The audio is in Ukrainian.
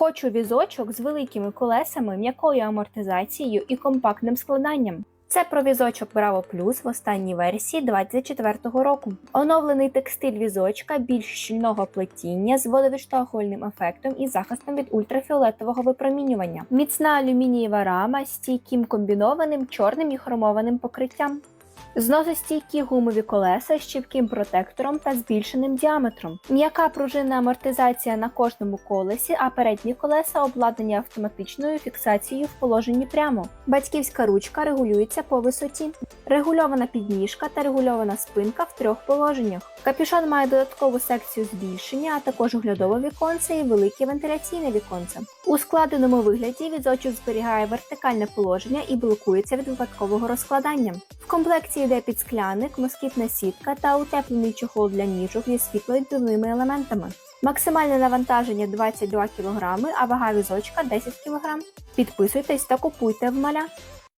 Хочу візочок з великими колесами, м'якою амортизацією і компактним складанням. Це про візочок Bravo Plus в останній версії 24-го року. Оновлений текстиль візочка більш щільного плетіння з водовідштовхувальним ефектом і захистом від ультрафіолетового випромінювання. Міцна алюмінієва рама з стійким комбінованим чорним і хромованим покриттям. Зносостійкі гумові колеса з чіпким протектором та збільшеним діаметром. М'яка пружинна амортизація на кожному колесі, а передні колеса обладнані автоматичною фіксацією в положенні прямо. Батьківська ручка регулюється по висоті. Регульована підніжка та регульована спинка в трьох положеннях. Капюшон має додаткову секцію збільшення, а також оглядове віконце і велике вентиляційне віконце. У складеному вигляді візочок зберігає вертикальне положення і блокується від випадкового розкладання. Комплекті йде підскляник, москітна сітка та утеплений чохол для ніжок зі світловідбивними елементами. Максимальне навантаження 22 кг, а вага візочка 10 кг. Підписуйтесь та купуйте в маля.